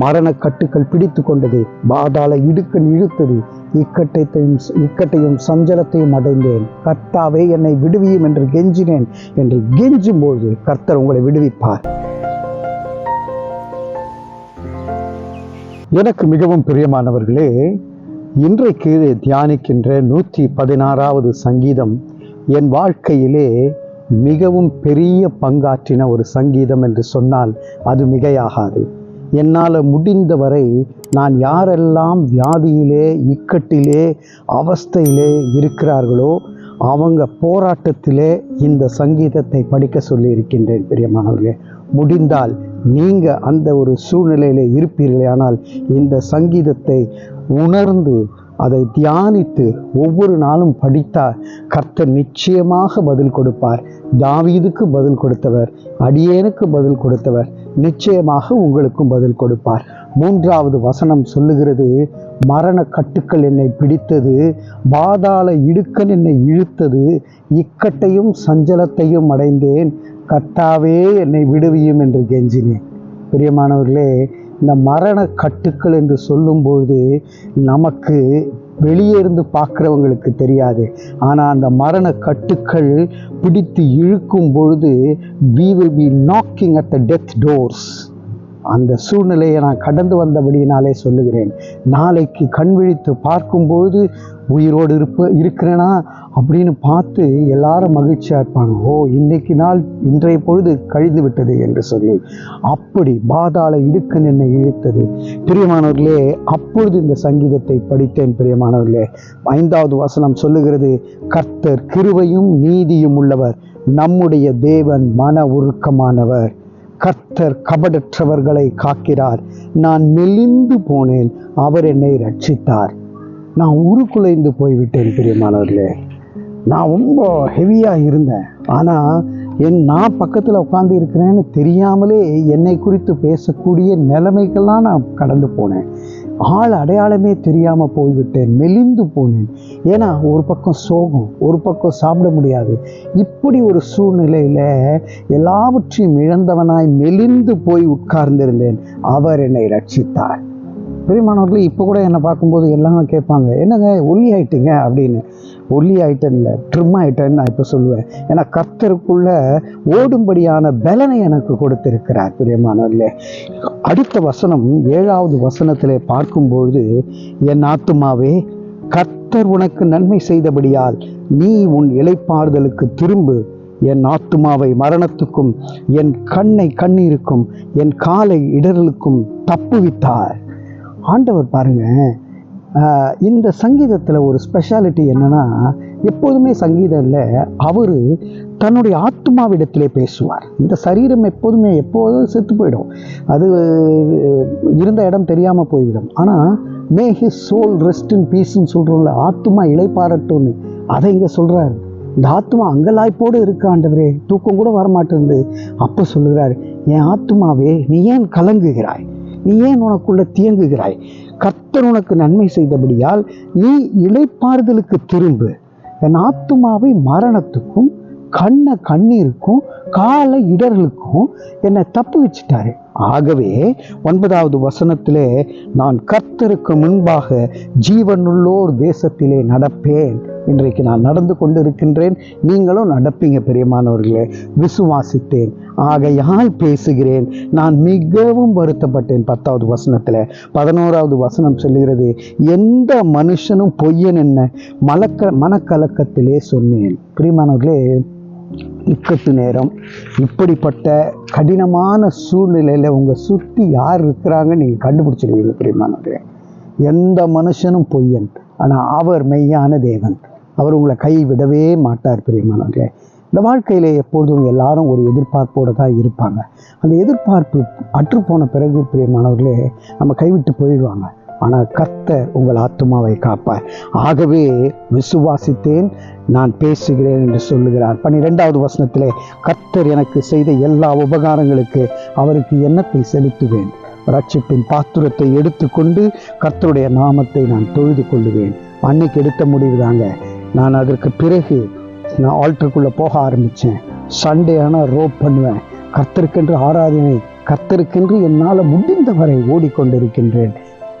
மரண கட்டுக்கள் பிடித்து கொண்டது பாதாள இடுக்கன் இழுத்தது. இக்கட்டையும் இக்கட்டையும் சஞ்சலத்தையும் அடைந்தேன். கர்த்தாவே என்னை விடுவியும் என்று கெஞ்சினேன் என்று கெஞ்சும் போது கர்த்தர் உங்களை விடுவிப்பார். எனக்கு மிகவும் பிரியமானவர்களே இன்றைக்கு தியானிக்கின்ற நூற்றி பதினாறாவது சங்கீதம் என் வாழ்க்கையிலே மிகவும் பெரிய பங்காற்றின ஒரு சங்கீதம் என்று சொன்னால் அது மிகையாகாது. என்னால் முடிந்தவரை நான் யாரெல்லாம் வியாதியிலே இக்கட்டிலே அவஸ்தையிலே இருக்கிறார்களோ அவங்க போராட்டத்திலே இந்த சங்கீதத்தை படிக்க சொல்லியிருக்கின்றேன் பிரியமானவர்களே முடிந்தால் நீங்கள் அந்த ஒரு சூழ்நிலையில் இருப்பீர்களே ஆனால் இந்த சங்கீதத்தை உணர்ந்து அதை தியானித்து ஒவ்வொரு நாளும் படித்தால் கர்த்தர் நிச்சயமாக பதில் கொடுப்பார். தாவீதுக்கு பதில் கொடுத்தவர் அடியேனுக்கு பதில் கொடுத்தவர் நிச்சயமாக உங்களுக்கும் பதில் கொடுப்பார். மூன்றாவது வசனம் சொல்லுகிறது மரண கட்டுக்கள் என்னை பிடித்தது பாதாள இடுக்கன் என்னை இழுத்தது இக்கட்டையும் சஞ்சலத்தையும் அடைந்தேன் கர்த்தாவே என்னை விடுவியும் என்று கெஞ்சினேன். பிரியமானவர்களே இந்த மரண கட்டுக்கள் என்று சொல்லும்பொழுது நமக்கு வெளியே இருந்து பார்க்குறவங்களுக்கு தெரியாது. ஆனால் அந்த மரண கட்டுக்கள் பிடித்து இழுக்கும் பொழுது we will be knocking at the death doors அந்த சூழ்நிலையை நான் கடந்து வந்தபடியினாலே சொல்லுகிறேன். நாளைக்கு கண் விழித்து பார்க்கும்பொழுது உயிரோடு இருப்ப இருக்கிறேனா அப்படின்னு பார்த்து எல்லாரும் மகிழ்ச்சியாக இருப்பாங்க. ஓ இன்னைக்கு நாள் இன்றைய பொழுது கழிந்து விட்டது என்று சொல்லி. அப்படி பாதாள இடுக்கன் என்னை இழுத்தது. பிரியமானவர்களே அப்பொழுது இந்த சங்கீதத்தை படித்தேன் பிரியமானவர்களே. ஐந்தாவது வசனம் சொல்லுகிறது கர்த்தர் கிருவையும் நீதியும் உள்ளவர் நம்முடைய தேவன் மன உருக்கமானவர். கர்த்தர் கபடற்றவர்களை காக்கிறார். நான் மெலிந்து போனேன் அவர் என்னை ரட்சித்தார் நான் உருக்குலைந்து போய்விட்டேன் பிரியமானவர்களே. நான் ரொம்ப ஹெவியாக இருந்தேன். ஆனால் என் நான் பக்கத்தில் உட்காந்து இருக்கிறேன்னு தெரியாமலே என்னை குறித்து பேசக்கூடிய நிலைமைக்கெல்லாம் நான் கடந்து போனேன். ஆள் அடையாளமே தெரியாமல் போய்விட்டேன் மெலிந்து போனேன். ஏன்னா ஒரு பக்கம் சோகம் ஒரு பக்கம் சாப்பிட முடியாது. இப்படி ஒரு சூழ்நிலையில் எல்லாவற்றையும் இழந்தவனாய் மெலிந்து போய் உட்கார்ந்திருந்தேன். அவர் என்னை ரட்சித்தார். பெரியமானவர்கள் இப்போ கூட என்னை பார்க்கும்போது எல்லாம் கேட்பாங்க என்னங்க ஒல்லி ஆயிட்டீங்க? அப்படின்னு. ஒல்லி ஆயிட்டேன் இல்லை ட்ரிம் ஆயிட்டேன்னு நான் இப்போ சொல்லுவேன். ஏன்னா கர்த்தருக்குள்ள ஓடும்படியான பலனை எனக்கு கொடுத்திருக்கிறார் பிரியமானவர்களே அடுத்த வசனம் ஏழாவது வசனத்திலே பார்க்கும்பொழுது என் ஆத்துமாவே கர்த்தர் உனக்கு நன்மை செய்தபடியால் நீ உன் இலைப்பாறுதலுக்கு திரும்பு. என் ஆத்துமாவை மரணத்துக்கும் என் கண்ணை கண்ணீருக்கும் என் காலை இடரலுக்கும் தப்புவித்தார். ஆண்டவர் பாருங்கள் இந்த சங்கீதத்தில் ஒரு ஸ்பெஷாலிட்டி என்னென்னா எப்போதுமே சங்கீதத்தில் அவர் தன்னுடைய ஆத்மாவிடத்திலே பேசுவார். இந்த சரீரம் எப்போதுமே எப்போதும் செத்து போயிடும். அது இருந்த இடம் தெரியாமல் போய்விடும். ஆனால் may his soul rest in பீஸ்ன்னு சொல்கிறோம்ல ஆத்மா இளைப்பாரட்டும்னு அதை இங்கே சொல்கிறாரு இந்த ஆத்மா அங்கலாய்ப்போடு இருக்க ஆண்டவரே தூக்கம் கூட வரமாட்டேங்குது. அப்போ சொல்லுகிறார் என் ஆத்மாவே நீ ஏன் கலங்குகிறாய்? நீ ஏன் உனக்குள்ள தியங்குகிறாய் கர்த்தர் உனக்கு நன்மை செய்தபடியால் நீ இழைப்பாறுதலுக்கு திரும்பு. என் ஆத்துமாவை மரணத்துக்கும் கண்ணை கண்ணீருக்கும் காலை இடர்களுக்கும் என்னை தப்பு வச்சுட்டாரு ஆகவே ஒன்பதாவது வசனத்திலே நான் கர்த்தருக்கு முன்பாக ஜீவனுள்ளோர் தேசத்திலே நடப்பேன். இன்றைக்கு நான் நடந்து கொண்டு இருக்கின்றேன் நீங்களும் நடப்பீங்க பெரியமானவர்களே. விசுவாசித்தேன். ஆகையால் பேசுகிறேன். நான் மிகவும் வருத்தப்பட்டேன் பத்தாவது வசனத்தில். பதினோராவது வசனம் சொல்லுகிறது எந்த மனுஷனும் பொய்யன் என்ன? மலக்க மனக்கலக்கத்திலே சொன்னேன். பிரியமானவர்களே இக்கட்டு நேரம். இப்படிப்பட்ட கடினமான சூழ்நிலையில் உங்கள் சுற்றி யார் இருக்கிறாங்கன்னு நீங்கள் கண்டுபிடிச்சிருவீங்க பிரியமானவர்களே எந்த மனுஷனும் பொய்யன். ஆனால் அவர் மெய்யான தேவன். அவர் உங்களை கைவிடவே மாட்டார் பிரியமானவர்களே இந்த வாழ்க்கையில் எப்பொழுதும் எல்லாரும் ஒரு எதிர்பார்ப்போடு தான் இருப்பாங்க. அந்த எதிர்பார்ப்பு அற்றுப்போன பிறகு பிரியமானவர்களே நம்ம கைவிட்டு போயிடுவாங்க. ஆனால் கர்த்தர் உங்கள் ஆத்மாவை காப்பார். ஆகவே விசுவாசித்தேன் நான் பேசுகிறேன் என்று சொல்லுகிறார். பன்னிரெண்டாவது வசனத்திலே கர்த்தர் எனக்கு செய்த எல்லா உபகாரங்களுக்கு அவருக்கு எண்ணத்தை செலுத்துவேன்? ரட்சிப்பின் பாத்திரத்தை எடுத்துக்கொண்டு கர்த்தருடைய நாமத்தை நான் தொழுது கொள்ளுவேன். அன்னைக்கு எடுத்த முடிவு தாங்க. நான் அதற்கு பிறகு நான் ஆல்டருக்குள்ளே போக ஆரம்பித்தேன் சண்டே ஆனால் ரோப் பண்ணுவேன். கர்த்தருக்கென்று ஆராதனை கர்த்தருக்கென்று என்னால் முடிந்தவரை ஓடிக்கொண்டிருக்கின்றேன்.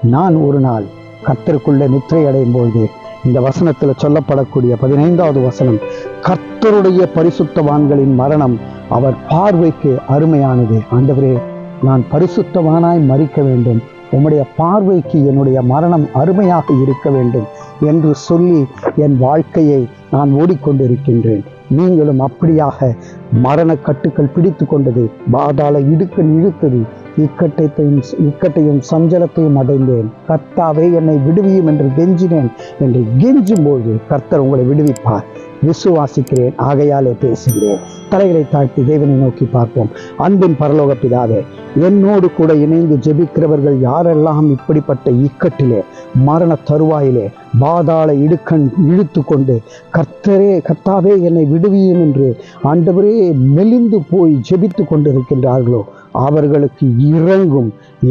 நான் ஒரு நாள் கர்த்தருக்குள்ள நித்திரை அடையும் பொழுது இந்த வசனத்தில் சொல்லப்படக்கூடிய பதினைந்தாவது வசனம் கர்த்தருடைய பரிசுத்தவான்களின் மரணம் அவர் பார்வைக்கு அருமையானது. ஆண்டவரே நான் பரிசுத்தவானாய் மறிக்க வேண்டும். உம்முடைய பார்வைக்கு என்னுடைய மரணம் அருமையாக இருக்க வேண்டும் என்று சொல்லி என் வாழ்க்கையை நான் ஓடிக்கொண்டிருக்கின்றேன். நீங்களும் அப்படியாக மரண கட்டுக்கள் பிடித்து கொண்டது பாதாள இடுக்கன் இழுத்தது இக்கட்டத்தையும் இக்கட்டையும் சஞ்சலத்தையும் அடைந்தேன். கர்த்தாவே என்னை விடுவியும் என்று கெஞ்சினேன் என்று கெஞ்சும்போது கர்த்தர் உங்களை விடுவிப்பார். விசுவாசிக்கிறேன் ஆகையாலே பேசுகிறேன். தலைகளை தாழ்த்தி தேவனை நோக்கி பார்ப்போம். அன்பின் பரலோக பிதாவே என்னோடு கூட இணைந்து ஜெபிக்கிறவர்கள் யாரெல்லாம் இப்படிப்பட்ட இக்கட்டிலே மரண தருவாயிலே பாதாள இடுக்கண் இழுத்து கொண்டு கர்த்தரே கர்த்தாவே என்னை விடுவியும் என்று ஆண்டவரே மெலிந்து போய் ஜெபித்து கொண்டிருக்கின்றார்களோ அவர்களுக்கு இறங்கும்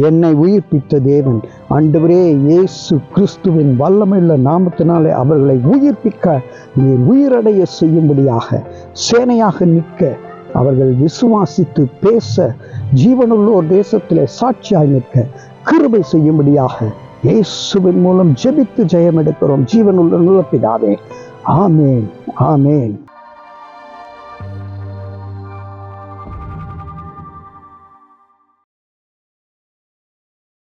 என்னை உயிர்ப்பித்த தேவன். அன்றுவரே இயேசு கிறிஸ்துவின் வல்லமையுள்ள நாமத்தினாலே அவர்களை உயிர்ப்பிக்க நீர் உயிரடைய செய்யும்படியாக சேனையாக நிற்க அவர்கள் விசுவாசித்து பேச ஜீவனுள்ளோர் தேசத்திலே சாட்சியாய் நிற்க கிருபை செய்யும்படியாக இயேசுவின் மூலம் ஜெபித்து ஜெயம் எடுக்கிறோம் ஜீவனுள்ள நல்ல பிதாவே ஆமேன். ஆமேன்.